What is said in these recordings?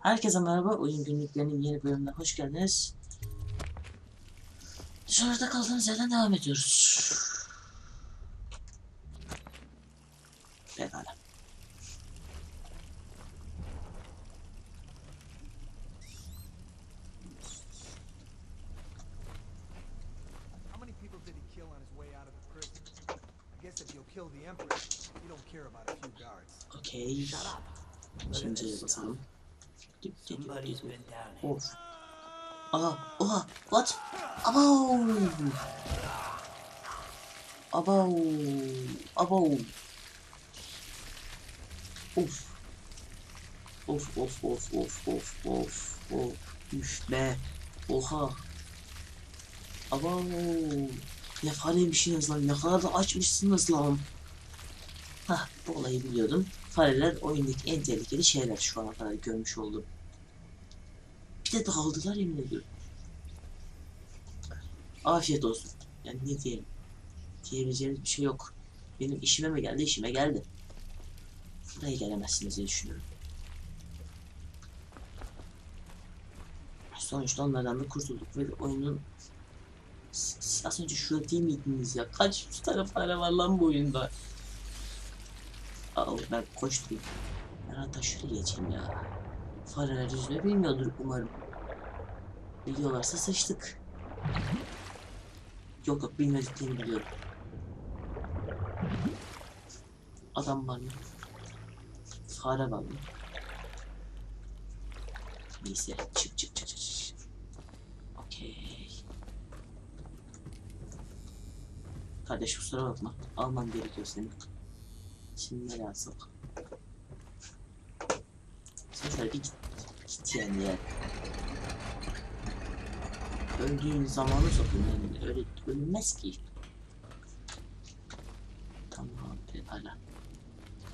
Herkese merhaba. Oyun günlüklerinin yeni bölümüne hoş geldiniz. Dışarıda kaldığımız yerden devam ediyoruz. Pekala. Up. Şimdi basalım. Been down here. Of. Aha. Oha. What? Abo. Abo. Abo. Of. Of of of of of of of. Be. Oha. Abo. Ne fareymişsiniz lan. Ne kadar da açmışsınız lan. Hah bu olayı biliyordum. Fareler oyundaki en tehlikeli şeyler şu ana kadar görmüş oldum. Bir de dağıldılar yemin ediyorum. Afiyet olsun. Yani ne diyelim. Diyebileceğimiz bir şey yok. Benim işime mi geldi? işime geldi. Buraya gelemezsiniz diye düşünüyorum. Sonuçta onlardan da kurtulduk ve oyunun Siz az önce şurada değil miydiniz ya? Kaç tane fare var lan bu oyunda? Ben koştum. Ben hatta geçeyim ya. Fareler yüzme bilmiyordur umarım. Biliyorlarsa sıçtık. Yok yok bilmediklerini biliyorum. Adam var mı? Fare var mı? Neyse çık çık çık çık. Okey. Kardeş kusura bakma. Almam gerekiyor senin. Şimdi ne? Sen şöyle bir git, git yani ya. Öldüğün zamanı sokun yani öyle ölünmez ki. Tamam pekala.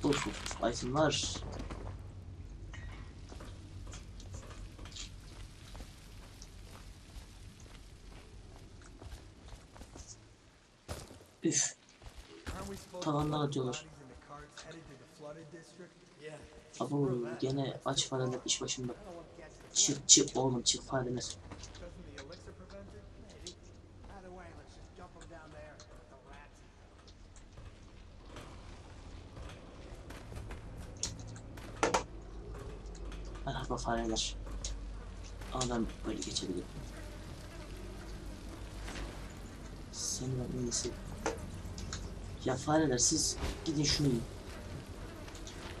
Uf item var. Üf Tavandan atıyorlar. Abo gene aç fareler iş başında. Çık çık oğlum çık fareler. Merhaba fareler. Ben böyle geçebilirim. Seni ben en iyisi. Ya fareler siz gidin şunu yiyin.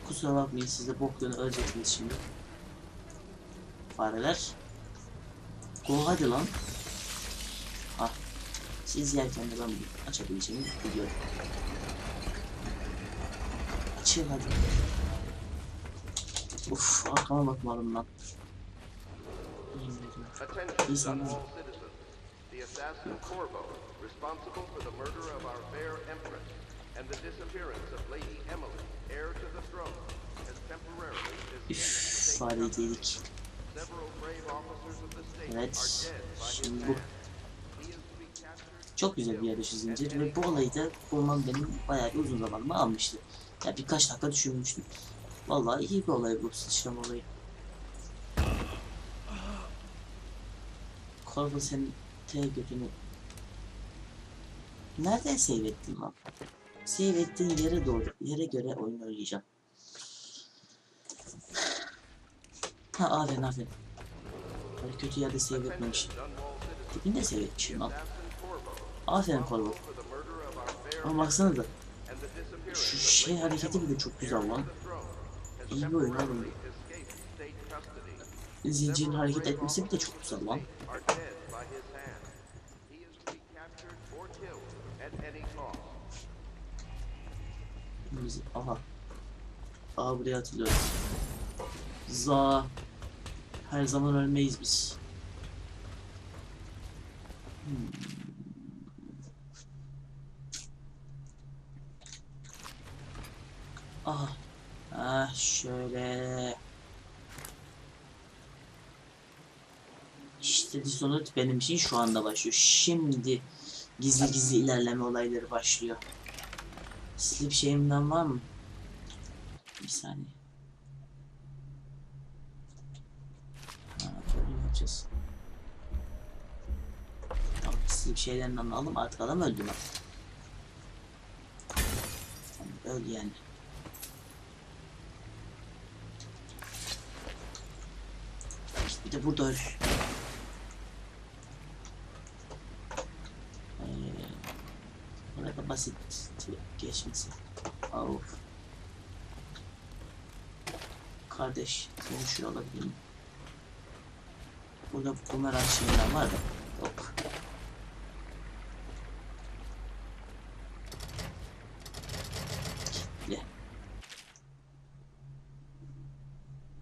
Kusura bakmayın siz de boklarını öleceksiniz şimdi. Fareler. Go hadi lan. Ah. Siz yerken de ben açabileceğimi biliyorum. Açın hadi. Uf arkama bakmadım lan. Citizens. The assassin Corvo, responsible for the murder of our fair empress and the disappearance of Lady Emily, heir to the temporarily escaped Üf state fareyi yedik. Evet, şimdi bu. Çok güzel bir yarış zincir ve bu olayı da bulmam benim bayağı bir uzun zamanımı almıştı. Ya birkaç dakika düşünmüştüm. Vallahi iyi bir olay bu sıçrama olayı. Korkun senin T götünü. Nereden save ettin lan? Save ettiğin yere doğru, yere göre oyun oynayacağım. Ha aferin aferin. Öyle kötü yerde save citizens. Dibinde save etmişim Corvo, Aferin fair Ama the disappearance şu şey hareketi bile çok güzel lan. İyi bir oyun oğlum. Zincirin hareket etmesi bir de çok güzel lan. aha. Aha buraya atılıyoruz. Za. Her zaman ölmeyiz biz. Hmm. Aha. Ah şöyle. İşte Dishonored benim için şu anda başlıyor. Şimdi gizli gizli ilerleme olayları başlıyor. Slip şeyimden var mı? Bir saniye. Yapacağız? Tamam siz bir şeylerini anlayalım artık adam öldü mü? Öldü yani. Bir de burada öl. Ee, basit geçmesi. Of. Kardeş, seni şuraya alabilir? Burada bumerang şeyler var da. Yok. Kitle.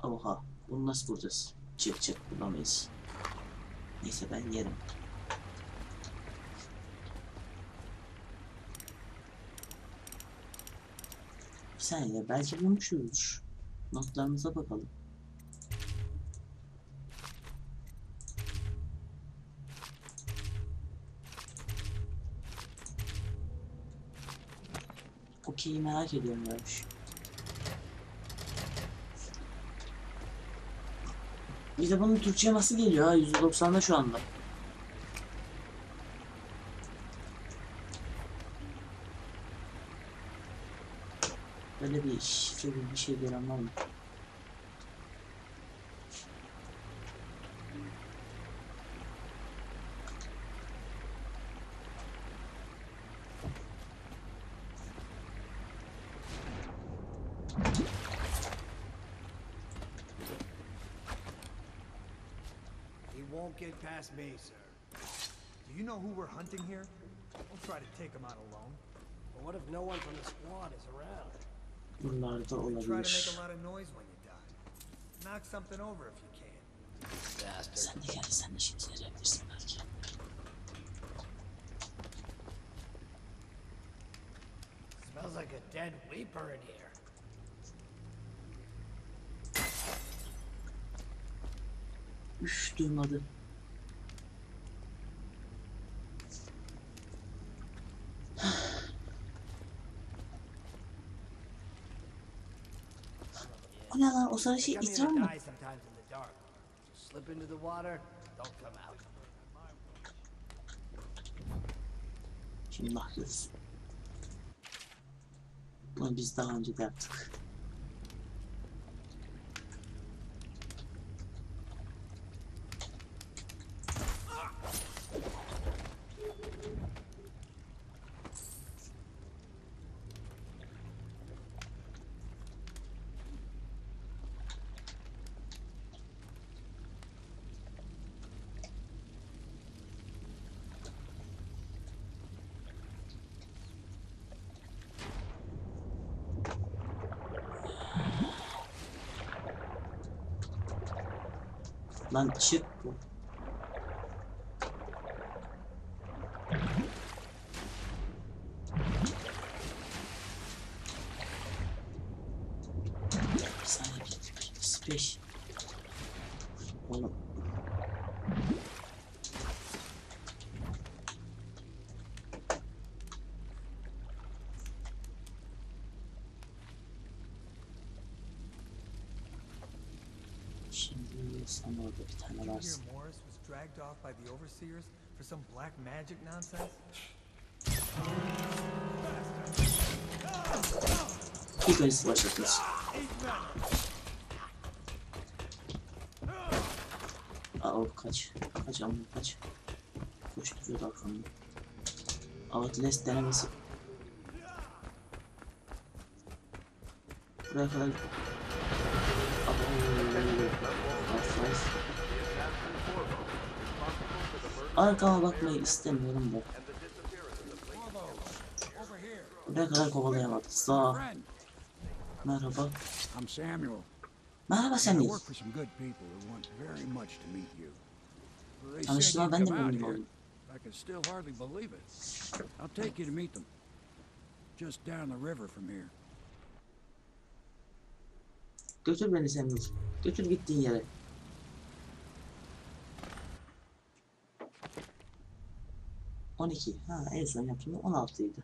Oha. Bunu nasıl bulacağız? Çık çık bulamayız. Neyse ben yerim. Bir saniye belki bulmuşuzdur. Notlarımıza bakalım. Okey merak ediyorum ya. Bir de bunun Türkçe nasıl geliyor ha? 190'da şu anda. Böyle bir gibi bir şey gören He won't get past me, sir. Do you know who we're hunting here? Don't try to take him out alone. But what if no one from the squad is around? Buralarda Try to make a lot of noise when you die. Knock something over if you can. Bastard. Sen de gel, sen de şimdi yarayabilirsin belki. Smells like a dead weeper in here. Üf duymadı. O ne lan? O sarı şey to mı? Şimdi bakıyoruz. Bunu biz daha önce de yaptık. Lan çık bu. Bir saniye bir Space. Oğlum. Şimdi sana orada bir tane Did you varsın. hear Morris was dragged off by the overseers for some black magic nonsense? İlk önce başlatmış. Aa o kaç. Kaç kaç. Da arkamda. Outlast denemesi. Buraya kadar. Half-Life. Arkama bakmayı istemiyorum da. Buraya kadar kovalayamadık. Sağ. Merhaba. Merhaba Samuel. Tanıştığıma ben de memnun oldum. I can still hardly believe it. I'll take you to meet them. Just down the river from here. Götür beni Samuel. Götür gittiğin yere. On iki. Ha en son yaptığımda on altıydı.